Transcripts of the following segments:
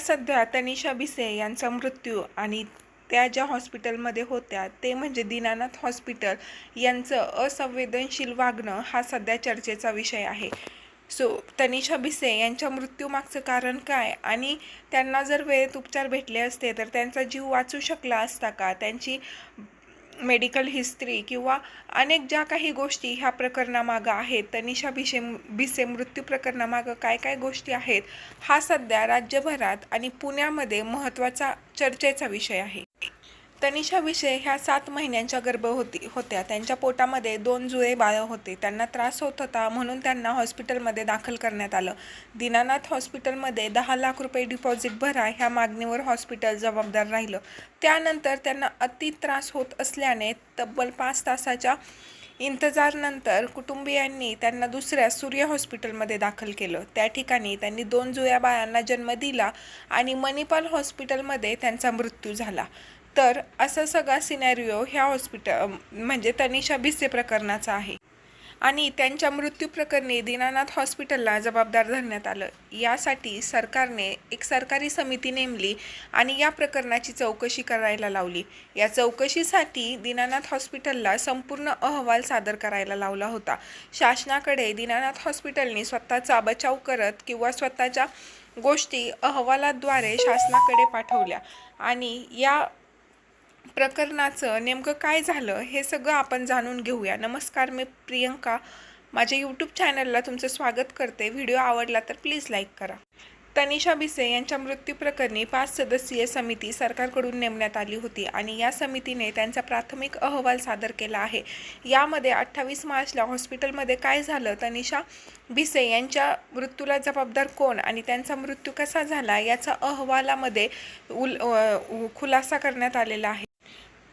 सध्या तनिषा भिसे यांचा मृत्यू आणि त्या ज्या हॉस्पिटलमध्ये होत्या ते म्हणजे दीनानाथ हॉस्पिटल यांचं असंवेदनशील वागणं हा सध्या चर्चेचा विषय आहे. सो तनिषा भिसे यांच्या मृत्यूमागचं कारण काय आणि त्यांना जर वेळेत उपचार भेटले असते तर त्यांचा जीव वाचू शकला असता का? त्यांची मेडिकल हिस्ट्री किंवा अनेक ज्या काही गोष्टी ह्या प्रकरणामागं आहेत तनिषा भिसे भिसे मृत्यू प्रकरणामागं काय काय गोष्टी आहेत हा सध्या राज्यभरात आणि पुण्यामध्ये महत्त्वाचा चर्चेचा विषय आहे. तनिषा विषय ह्या सात महिन्यांच्या गर्भवती होत्या. त्यांच्या पोटामध्ये दोन जुळे बाळं होते. त्यांना त्रास होत होता म्हणून त्यांना हॉस्पिटलमध्ये दाखल करण्यात आलं. दीनानाथ हॉस्पिटलमध्ये दहा लाख रुपये डिपॉझिट भरा ह्या मागणीवर हॉस्पिटल जबाबदार राहिलं. त्यानंतर त्यांना अति त्रास होत असल्याने तब्बल पाच तासाच्या इंतजारनंतर कुटुंबियांनी त्यांना दुसऱ्या सूर्य हॉस्पिटलमध्ये दाखल केलं. त्या ठिकाणी त्यांनी दोन जुळ्या बाळांना जन्म दिला आणि मणिपाल हॉस्पिटलमध्ये त्यांचा मृत्यू झाला. तर असा सगळा सिनॅरिओ ह्या हॉस्पिटल म्हणजे तनिषा भिसे प्रकरणाचा आहे. आणि त्यांच्या मृत्यू प्रकरणी दीनानाथ हॉस्पिटलला जबाबदार धरण्यात आलं. यासाठी सरकारने एक सरकारी समिती नेमली आणि या प्रकरणाची चौकशी करायला लावली. या चौकशीसाठी दीनानाथ हॉस्पिटलला संपूर्ण अहवाल सादर करायला लावला होता. शासनाकडे दीनानाथ हॉस्पिटलने स्वतःचा बचाव करत किंवा स्वतःच्या गोष्टी अहवालाद्वारे शासनाकडे पाठवल्या. आणि या प्रकरणाचं नेमकं काय झालं हे सगळं आपण जाणून घेऊया. नमस्कार मी प्रियंका. माझ्या यूट्यूब चॅनलला तुमचं स्वागत करते. व्हिडिओ आवडला तर प्लीज लाईक करा. तनिषा भिसे यांच्या मृत्यूप्रकरणी पाच सदस्यीय समिती सरकारकडून नेमण्यात आली होती आणि या समितीने त्यांचा प्राथमिक अहवाल सादर केला आहे. यामध्ये अठ्ठावीस मार्चला हॉस्पिटलमध्ये काय झालं? तनिषा भिसे यांच्या मृत्यूला जबाबदार कोण आणि त्यांचा मृत्यू कसा झाला? याचा अहवालामध्ये उल खुलासा करण्यात आलेला आहे.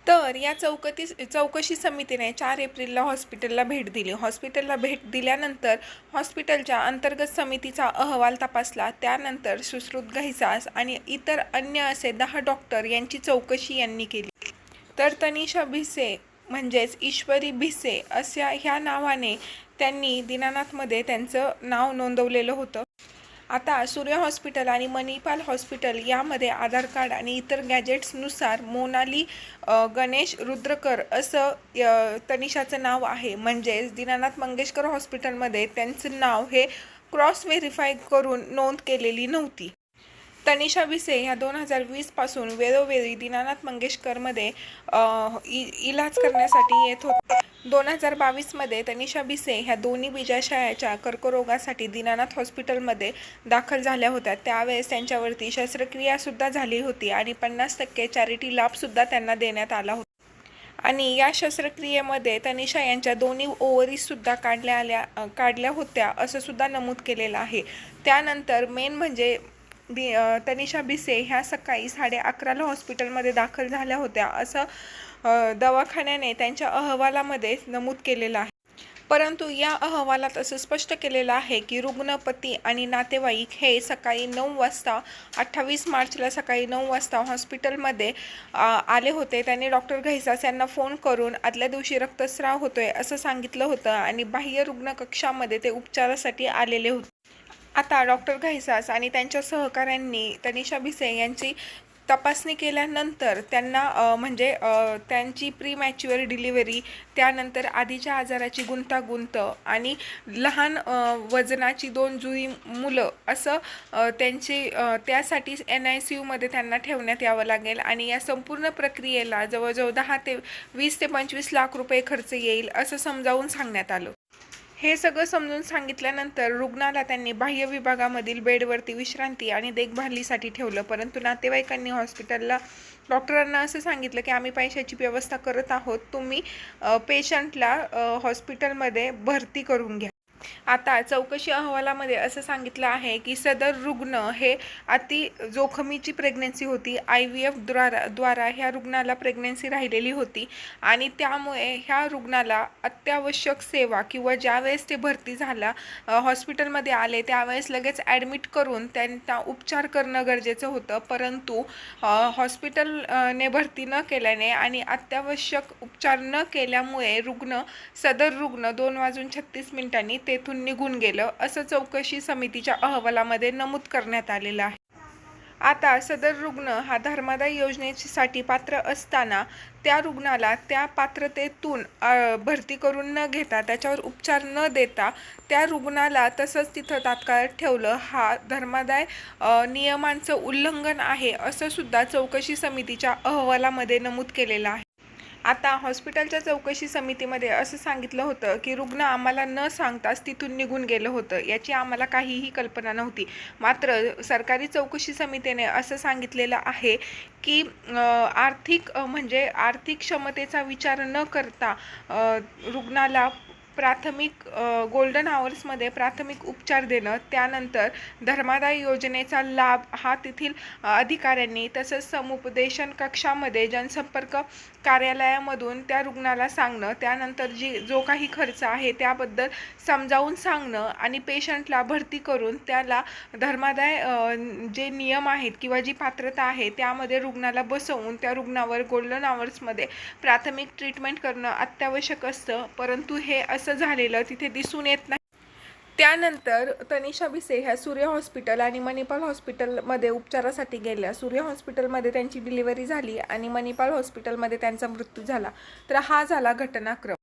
तर या चौकती चौकशी समितीने चार एप्रिलला हॉस्पिटलला भेट दिली. हॉस्पिटलला भेट दिल्यानंतर हॉस्पिटलच्या अंतर्गत समितीचा अहवाल तपासला. त्यानंतर सुश्रुत घैसास आणि इतर अन्य असे दहा डॉक्टर यांची चौकशी यांनी केली. तर तनिषा भिसे म्हणजेच ईश्वरी भिसे अशा ह्या नावाने त्यांनी दीनानाथमध्ये त्यांचं नाव नोंदवलेलं होतं. आता सूर्य हॉस्पिटल आणि मणिपाल हॉस्पिटल यामध्ये आधार कार्ड आणि इतर गॅजेट्सनुसार मोनाली गणेश रुद्रकर असं तनिषाचं नाव आहे. म्हणजेच दीनानाथ मंगेशकर हॉस्पिटलमध्ये त्यांचं नाव हे क्रॉस व्हेरीफाय करून नोंद केलेली नव्हती. तनिषा विसे ह्या दोन हजार वीसपासून वेळोवेळी दीनानाथ मंगेशकरमध्ये इ इलाज करण्यासाठी येत होते. दोन हजार बावीसमध्ये तनिषा भिसे ह्या दोन्ही बीजाशयाच्या कर्करोगासाठी दीनानाथ हॉस्पिटलमध्ये दाखल झाल्या होत्या. त्यावेळेस त्यांच्यावरती शस्त्रक्रियासुद्धा झाली होती आणि पन्नास टक्के चॅरिटी लाभसुद्धा त्यांना देण्यात आला होता. आणि या शस्त्रक्रियेमध्ये तनिषा यांच्या दोन्ही ओव्हरीजसुद्धा काढल्या आल्या काढल्या होत्या असं सुद्धा नमूद केलेलं आहे. त्यानंतर मेन म्हणजे दि तनिषा भिसे ह्या सकाळी साडे अकराला हॉस्पिटलमध्ये दाखल झाल्या होत्या असं दवाखान्याने त्यांच्या अहवालामध्ये नमूद केलेलं आहे. परंतु या अहवालात असं स्पष्ट केलेलं आहे की रुग्णपती आणि नातेवाईक हे सकाळी नऊ वाजता अठ्ठावीस मार्चला सकाळी नऊ वाजता हॉस्पिटलमध्ये आ, आले होते. त्यांनी डॉक्टर घैसास यांना फोन करून आदल्या दिवशी रक्तस्राव होतोय असं सांगितलं होतं आणि बाह्य रुग्ण कक्षामध्ये ते उपचारासाठी आलेले होते. आता डॉक्टर घैसास आणि त्यांच्या सहकाऱ्यांनी तनिषा भिसे यांची तपासणी केल्यानंतर त्यांना म्हणजे त्यांची प्री मॅच्युअर डिलिव्हरी त्यानंतर आधीच्या आजाराची गुंतागुंत आणि लहान वजनाची दोन जुळी मुलं असं त्यांची त्यासाठी एन आय सी यूमध्ये त्यांना ठेवण्यात यावं लागेल आणि या संपूर्ण प्रक्रियेला जवळजवळ दहा ते वीस ते पंचवीस लाख रुपये खर्च येईल असं समजावून सांगण्यात आलं. हे सगळं समजून सांगितल्यानंतर रुग्णाला त्यांनी बाह्य विभागामधील बेडवरती विश्रांती आणि देखभालीसाठी ठेवलं. परंतु नातेवाईकांनी हॉस्पिटलला डॉक्टरांना असं सांगितलं की आम्ही पैशाची व्यवस्था करत आहोत. तुम्ही पेशंटला हॉस्पिटलमध्ये भरती करून घ्या. आता चौकशी अहवालामध्ये असं सांगितलं आहे की सदर रुग्ण हे अति जोखमीची प्रेग्नेन्सी होती. आय व्ही एफ द्वारा द्वारा ह्या रुग्णाला प्रेग्नेन्सी राहिलेली होती. आणि त्यामुळे ह्या रुग्णाला अत्यावश्यक सेवा किंवा ज्यावेळेस ते भरती झाला हॉस्पिटलमध्ये आले त्यावेळेस लगेच ॲडमिट करून त्यांना उपचार करणं गरजेचं होतं. परंतु हॉस्पिटलने भरती न केल्याने आणि अत्यावश्यक उपचार न केल्यामुळे रुग्ण सदर रुग्ण दोन वाजून छत्तीस मिनिटांनी तेथून निघून गेलं असं चौकशी समितीच्या अहवालामध्ये नमूद करण्यात आलेलं आहे. आता सदर रुग्ण हा धर्मादाय योजनेसाठी पात्र असताना त्या रुग्णाला त्या पात्रतेतून भरती करून न घेता त्याच्यावर उपचार न देता त्या रुग्णाला तसंच तिथं तात्काळ ठेवलं. हा धर्मादाय नियमांचं उल्लंघन आहे असं सुद्धा चौकशी समितीच्या अहवालामध्ये नमूद केलेलं आहे. आता हॉस्पिटलच्या चौकशी समितीमध्ये असं सांगितलं होतं की रुग्ण आम्हाला न सांगताच तिथून निघून गेलं होतं याची आम्हाला काहीही कल्पना नव्हती. मात्र सरकारी चौकशी समितीने असं सांगितलेलं आहे की आर्थिक म्हणजे आर्थिक क्षमतेचा विचार न करता रुग्णाला प्राथमिक गोल्डन आवर्समध्ये प्राथमिक उपचार देणं त्यानंतर धर्मादाय योजनेचा लाभ हा तेथील अधिकाऱ्यांनी तसंच समुपदेशन कक्षामध्ये जनसंपर्क कार्यालयामधून त्या रुग्णाला सांगणं त्यानंतर जी जो काही खर्च आहे त्याबद्दल समजावून सांगणं आणि पेशंटला भरती करून त्याला धर्मादाय जे नियम आहेत किंवा जी पात्रता आहे त्यामध्ये रुग्णाला बसवून त्या रुग्णावर गोल्डन आवर्समध्ये प्राथमिक ट्रीटमेंट करणं अत्यावश्यक असतं. परंतु हे असं झालेलं तिथे दिसून येत नाही. त्यानंतर तनिषा भिसे ह्या सूर्य हॉस्पिटल आणि मणिपाल हॉस्पिटलमध्ये उपचारासाठी गेल्या. सूर्य हॉस्पिटलमध्ये त्यांची डिलिव्हरी झाली आणि मणिपाल हॉस्पिटलमध्ये त्यांचा मृत्यू झाला. तर हा झाला घटनाक्रम.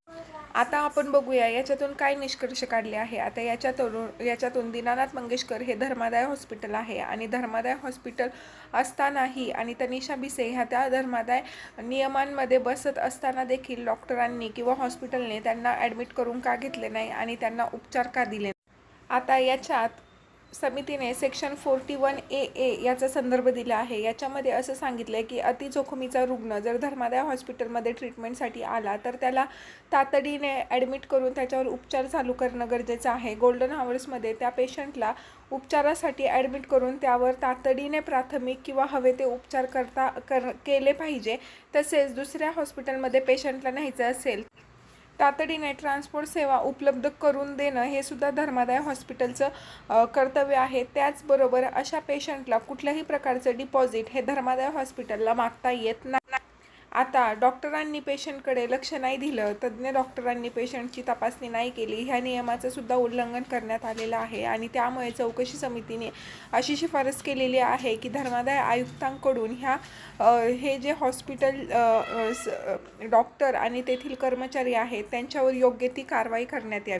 आता आपण बघूया याच्यातून काय निष्कर्ष काढले आहे? आता याच्यातून याच्यातून दीनानाथ मंगेशकर हे धर्मादाय हॉस्पिटल आहे आणि धर्मादाय हॉस्पिटल असतानाही आणि तनिषा भिसे ह्या त्या धर्मादाय नियमांमध्ये बसत असताना देखील डॉक्टरांनी किंवा हॉस्पिटलने त्यांना ॲडमिट करून का घेतले नाही आणि त्यांना उपचार का दिले आता याच्यात समितीने section forty one A A याचा संदर्भ दिला आहे. याच्यामध्ये असं सांगितलं आहे की अतिजोखमीचा रुग्ण जर धर्मादाय हॉस्पिटलमध्ये ट्रीटमेंटसाठी आला तर त्याला तातडीने ॲडमिट करून त्याच्यावर उपचार चालू करणं गरजेचं आहे. गोल्डन आवर्समध्ये त्या पेशंटला उपचारासाठी ॲडमिट करून त्यावर तातडीने प्राथमिक किंवा हवे ते उपचार करता कर केले पाहिजे. तसेच दुसऱ्या हॉस्पिटलमध्ये पेशंटला न्यायचं असेल तातडीने ट्रान्सपोर्ट सेवा उपलब्ध करून देणं हे सुद्धा धर्मादाय हॉस्पिटलचं कर्तव्य आहे. त्याचबरोबर अशा पेशंटला कुठल्याही प्रकारचं डिपॉझिट हे धर्मादाय हॉस्पिटलला मागता येत नाही. आता डॉक्टरांनी पेशंटकडे लक्ष नाही दिलं तज्ज्ञ डॉक्टरांनी पेशंटची तपासणी नाही केली ह्या नियमाचं सुद्धा उल्लंघन करण्यात आलेलं आहे आणि त्यामुळे चौकशी समितीने अशी शिफारस केलेली आहे की धर्मादाय आयुक्तांकडून ह्या हे जे हॉस्पिटल स- डॉक्टर आणि तेथील कर्मचारी आहेत त्यांच्यावर योग्य ती कारवाई करण्यात यावी.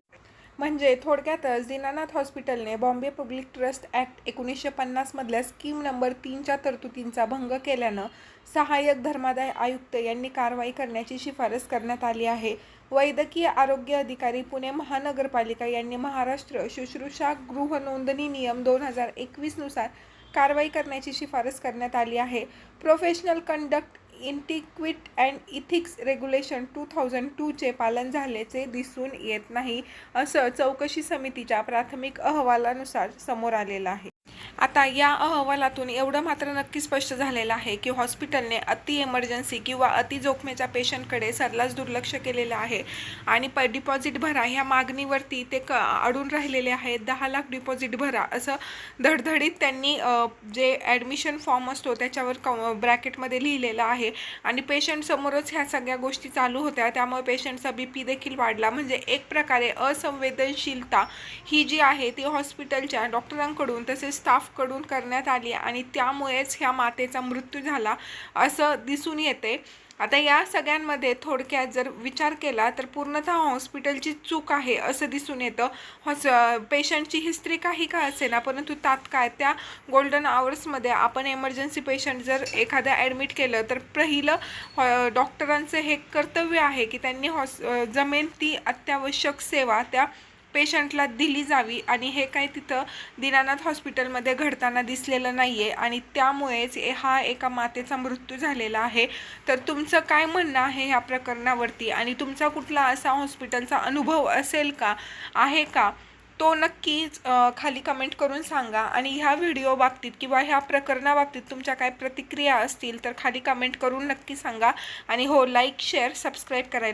म्हणजे थोडक्यातच दीनानाथ हॉस्पिटलने बॉम्बे पब्लिक ट्रस्ट ॲक्ट एकोणीसशे पन्नासमधल्या स्कीम नंबर तीनच्या तरतुदींचा भंग केल्यानं सहाय्यक धर्मादाय आयुक्त यांनी कारवाई करण्याची शिफारस करण्यात आली आहे. वैद्यकीय आरोग्य अधिकारी पुणे महानगरपालिका यांनी महाराष्ट्र शुश्रूषा गृह नोंदणी नियम दोन हजार एकवीसनुसार कारवाई करण्याची शिफारस करण्यात आली आहे. Professional conduct etiquette and ethics regulation two thousand टूचे पालन झाल्याचे दिसून येत नाही. असं चौकशी समितीच्या प्राथमिक अहवालानुसार समोर आलेलं आहे. आता या अहवालातून एवढं मात्र नक्की स्पष्ट झालेलं आहे की हॉस्पिटलने अति एमर्जन्सी किंवा अति जोखमीच्या पेशंटकडे सरलाच दुर्लक्ष केलेलं आहे. आणि प डिपॉझिट भरा ह्या मागणीवरती ते क अडून राहिलेले आहेत. दहा लाख डिपॉझिट भरा असं धडधडीत त्यांनी जे ॲडमिशन फॉर्म असतो त्याच्यावर क ब्रॅकेटमध्ये लिहिलेलं आहे. आणि पेशंटसमोरच ह्या सगळ्या गोष्टी चालू होत्या. त्यामुळे पेशंटचा बी पी देखील वाढला. म्हणजे एक प्रकारे असंवेदनशीलता ही जी आहे ती हॉस्पिटलच्या डॉक्टरांकडून तसेच स्टाफ स्टाफकडून करण्यात आली आणि त्यामुळेच ह्या मातेचा मृत्यू झाला असं दिसून येते. आता या सगळ्यांमध्ये थोडक्यात जर विचार केला तर पूर्णतः हॉस्पिटलची चूक आहे असं दिसून येतं. हॉस पेशंटची हिस्ट्री काही का असेना परंतु तात्काळ त्या गोल्डन आवर्समध्ये आपण एमर्जन्सी पेशंट जर एखादा ॲडमिट केलं तर पहिलं हॉ- डॉक्टरांचं हे कर्तव्य आहे की त्यांनी हॉस जमेन ती अत्यावश्यक सेवा त्या पेशंटला दिली जावी आणि हे काही तिथं दीनानाथ हॉस्पिटलमध्ये घडताना दिसलेलं नाही आहे आणि त्यामुळेच हा एका मातेचा मृत्यू झालेला आहे. तर तुमचं काय म्हणणं आहे ह्या प्रकरणावरती? आणि तुमचा कुठला असा हॉस्पिटलचा अनुभव असेल का? आहे का? तो नक्कीच खाली कमेंट करून सांगा. आणि ह्या व्हिडिओ बाबतीत किंवा ह्या प्रकरणाबाबतीत तुमच्या काय प्रतिक्रिया असतील तर खाली कमेंट करून नक्की सांगा. आणि हो लाईक शेअर सबस्क्राईब करायला